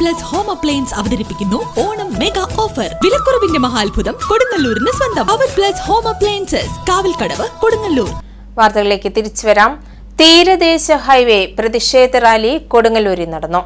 Plus home appliance അവതരിപ്പിക്കുന്നു Onam mega offer. വിലക്കുറവിന്റെ മഹാത്ഭുതം കൊടുങ്ങല്ലൂരിന് സ്വന്തം. അവർ plus home appliances. Kavalkadavu Kodungallur. വാർത്തകളിലേക്ക് തിരിച്ചു വരാം. തീരദേശ ഹൈവേ പ്രതിഷേധ റാലി കൊടുങ്ങല്ലൂരിൽ നടന്നു.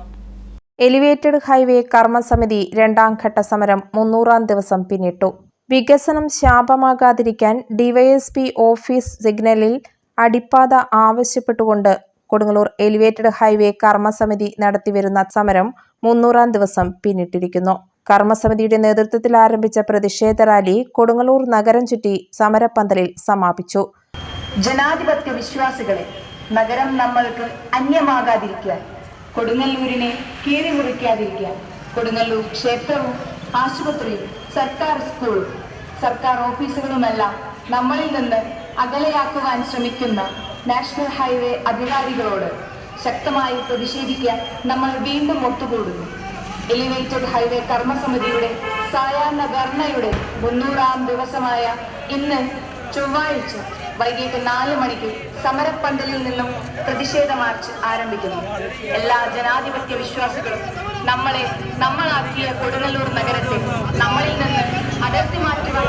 എലിവേറ്റഡ് ഹൈവേ കർമ്മസമിതി രണ്ടാം ഘട്ട സമരം മുന്നൂറാം ദിവസം പിന്നിട്ടു. വികസനം ശാപമാകാതിരിക്കാൻ ഡിവൈഎസ്പി ഓഫീസ് സിഗ്നലിൽ അടിപ്പാത ആവശ്യപ്പെട്ടുകൊണ്ട് കൊടുങ്ങല്ലൂർ എലിവേറ്റഡ് ഹൈവേ കർമ്മസമിതി നടത്തിവരുന്ന സമരം മുന്നൂറാം ദിവസം പിന്നിട്ടിരിക്കുന്നു. കർമ്മസമിതിയുടെ നേതൃത്വത്തിൽ ആരംഭിച്ച പ്രതിഷേധ റാലി കൊടുങ്ങല്ലൂർ നഗരം ചുറ്റി സമരപ്പന്തലിൽ സമാപിച്ചു. ജനാധിപത്യ വിശ്വാസികളെ നഗരം നമ്മൾക്ക് അന്യമാകാതിരിക്കാൻ കൊടുങ്ങല്ലൂരിനെ കീറിമുറിക്കാതിരിക്കാൻ കൊടുങ്ങല്ലൂർ ക്ഷേത്രവും ആശുപത്രിയും സർക്കാർ സ്കൂളും സർക്കാർ ഓഫീസുകളുമെല്ലാം നമ്മളിൽ നിന്ന് അകലെയാക്കുവാൻ ശ്രമിക്കുന്ന നാഷണൽ ഹൈവേ അധികാരികളോട് ശക്തമായി പ്രതിഷേധിക്കാൻ നമ്മൾ വീണ്ടും ഒത്തുകൂടുന്നു. എലിവേറ്റഡ് ഹൈവേ കർമ്മസമിതിയുടെ സായാഹ്ന ധർണയുടെ മുന്നൂറാം ദിവസമായ ഇന്ന് ചൊവ്വാഴ്ച വൈകിട്ട് നാല് മണിക്ക് സമരപ്പന്തലിൽ നിന്നും പ്രതിഷേധ മാർച്ച് ആരംഭിക്കുന്നു. എല്ലാ ജനാധിപത്യ വിശ്വാസികളും നമ്മളെ നമ്മളാക്കിയ കൊടുങ്ങല്ലൂർ നഗരത്തെ നമ്മളിൽ നിന്ന് അടർത്തി മാറ്റുവാൻ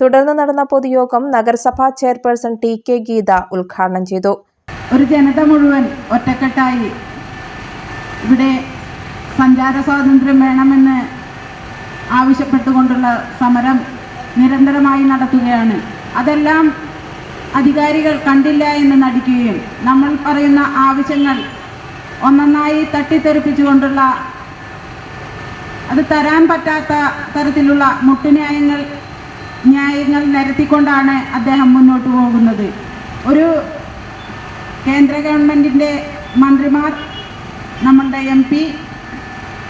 തുടർന്ന് നടന്ന പൊതുയോഗം നഗരസഭാ ചെയർപേഴ്സൺ ടി കെ ഗീത ഉദ്ഘാടനം ചെയ്തു. ഒരു ജനത മുഴുവൻ ഒറ്റക്കെട്ടായി ഇവിടെ സഞ്ചാര സ്വാതന്ത്ര്യം വേണമെന്ന് ആവശ്യപ്പെട്ടുകൊണ്ടുള്ള സമരം നിരന്തരമായി നടത്തുകയാണ്. അതെല്ലാം അധികാരികൾ കണ്ടില്ല എന്ന് നടിക്കുകയും നമ്മൾ പറയുന്ന ആവശ്യങ്ങൾ ഒന്നൊന്നായി തട്ടിത്തെറിപ്പിച്ചുകൊണ്ടുള്ള അത് തരാൻ പറ്റാത്ത തരത്തിലുള്ള മുട്ടുന്യായങ്ങൾ ന്യായങ്ങൾ നിരത്തിക്കൊണ്ടാണ് അദ്ദേഹം മുന്നോട്ട് പോകുന്നത്. ഒരു കേന്ദ്ര ഗവൺമെന്റിന്റെ മന്ത്രിമാർ നമ്മളുടെ M P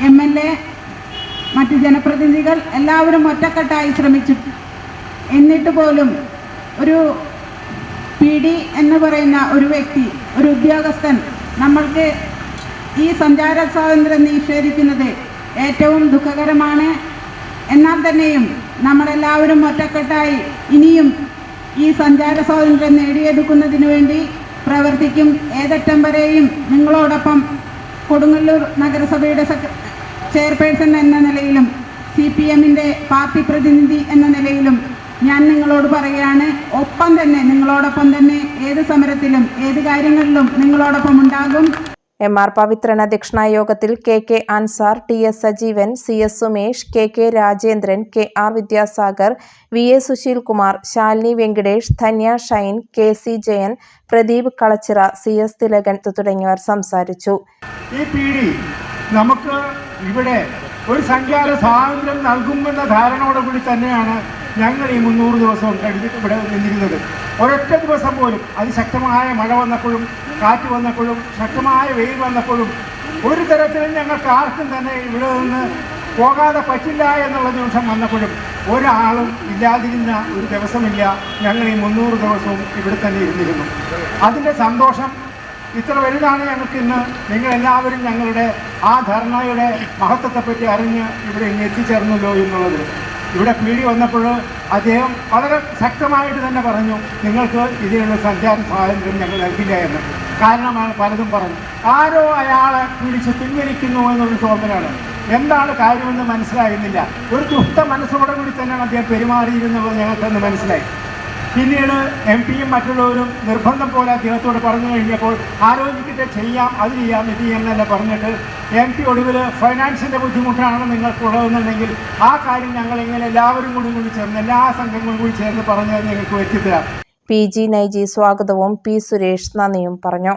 M L A മറ്റ് ജനപ്രതിനിധികൾ എല്ലാവരും ഒറ്റക്കെട്ടായി ശ്രമിച്ചു. എന്നിട്ട് പോലും ഒരു പി ഡി എന്ന് പറയുന്ന ഒരു വ്യക്തി ഒരു ഉദ്യോഗസ്ഥൻ നമ്മൾക്ക് ഈ സഞ്ചാര സ്വാതന്ത്ര്യം നിഷേധിക്കുന്നത് ഏറ്റവും ദുഃഖകരമാണ്. എന്നാൽ തന്നെയും നമ്മളെല്ലാവരും ഒറ്റക്കെട്ടായി ഇനിയും ഈ സഞ്ചാര സ്വാതന്ത്ര്യം നേടിയെടുക്കുന്നതിന് വേണ്ടി പ്രവർത്തിക്കും. ഏതറ്റം വരെയും നിങ്ങളോടൊപ്പം കൊടുങ്ങല്ലൂർ നഗരസഭയുടെ ചെയർപേഴ്സൺ എന്ന നിലയിലും സി പി എമ്മിന്റെ പാർട്ടി പ്രതിനിധി എന്ന നിലയിലും ഞാൻ നിങ്ങളോട് പറയുകയാണ് ഒപ്പം തന്നെ നിങ്ങളോടൊപ്പം തന്നെ ഏത് സമരത്തിലും ഏത് കാര്യങ്ങളിലും നിങ്ങളോടൊപ്പം ഉണ്ടാകും. എം ആർ പവിത്രൻ അധ്യക്ഷനായ യോഗത്തിൽ K K Ansar T S Sajeevan C S Sumesh K K Rajendran K R Vidyasagar V A Susheel Kumar Shalini Venkatesh Dhanya Shine K C Jayan Pradeep Kalachira C S Thilakan തുടങ്ങിയവർ സംസാരിച്ചു. ഈ നമുക്ക് ഇവിടെ ഒരു സഞ്ചാര സ്വാതന്ത്ര്യം നൽകുമെന്ന ധാരണയോടുകൂടി തന്നെയാണ് ഞങ്ങൾ ഈ മുന്നൂറ് ദിവസവും ഇവിടെ നിന്നിരുന്നത്. ഒരൊറ്റ ദിവസം പോലും അതിശക്തമായ മഴ വന്നപ്പോഴും കാറ്റ് വന്നപ്പോഴും ശക്തമായ വെയിൽ വന്നപ്പോഴും ഒരു തരത്തിലും ഞങ്ങൾക്ക് ആർക്കും തന്നെ ഇവിടെ നിന്ന് പോകാതെ പറ്റില്ല എന്നുള്ള ദിവസം വന്നപ്പോഴും ഒരാളും ഇല്ലാതിരുന്ന ഒരു ദിവസമില്ല ഞങ്ങൾ ഈ മുന്നൂറ് ദിവസവും ഇവിടെ തന്നെ ഇരുന്നിരുന്നു. അതിന്റെ സന്തോഷം ഇത്ര വലുതാണ് ഞങ്ങൾക്ക് ഇന്ന്. നിങ്ങളെല്ലാവരും ഞങ്ങളുടെ ആ ധർണയുടെ മഹത്വത്തെപ്പറ്റി അറിഞ്ഞ് ഇവിടെ ഇന്ന് എത്തിച്ചേർന്നല്ലോ എന്നുള്ളത്. ഇവിടെ പീടി വന്നപ്പോൾ അദ്ദേഹം വളരെ ശക്തമായിട്ട് തന്നെ പറഞ്ഞു നിങ്ങൾക്ക് ഇതിനുള്ള സഞ്ചാര സ്വാതന്ത്ര്യം ഞങ്ങൾ നൽകില്ല എന്ന് കാരണമാണ് പലതും പറഞ്ഞു. ആരോ അയാളെ പിടിച്ച് പിൻവലിക്കുന്നു എന്നൊരു തോന്നലാണ് എന്താണ് കാര്യമെന്ന് മനസ്സിലായിരുന്നില്ല. ഒരു ദുഷ്ട മനസ്സോടെ കൂടി തന്നെയാണ് അദ്ദേഹം പെരുമാറിയിരുന്നത് ഞങ്ങൾക്കെന്ന് മനസ്സിലായി. പിന്നീട് എം പിയും മറ്റുള്ളവരും നിർബന്ധം പോലെ അദ്ദേഹത്തോട് പറഞ്ഞു കഴിഞ്ഞപ്പോൾ ആലോചിക്കട്ടെ ചെയ്യാം അത് ചെയ്യാം ഇത് എന്നല്ല പറഞ്ഞിട്ട് എം പി ഒടുവിൽ ഫൈനാൻസിന്റെ ബുദ്ധിമുട്ടാണ് നിങ്ങൾക്കുള്ളതെന്നുണ്ടെങ്കിൽ ആ കാര്യം ഞങ്ങൾ ഇങ്ങനെ എല്ലാവരും കൂടി കൂടി ചേർന്ന് എല്ലാ സംഘങ്ങളും കൂടി ചേർന്ന് പറഞ്ഞ് നിങ്ങൾക്ക് എത്തിത്തരാം പി ജി നൈജി സ്വാഗതവും പി സുരേഷ് നന്ദിയും പറഞ്ഞു.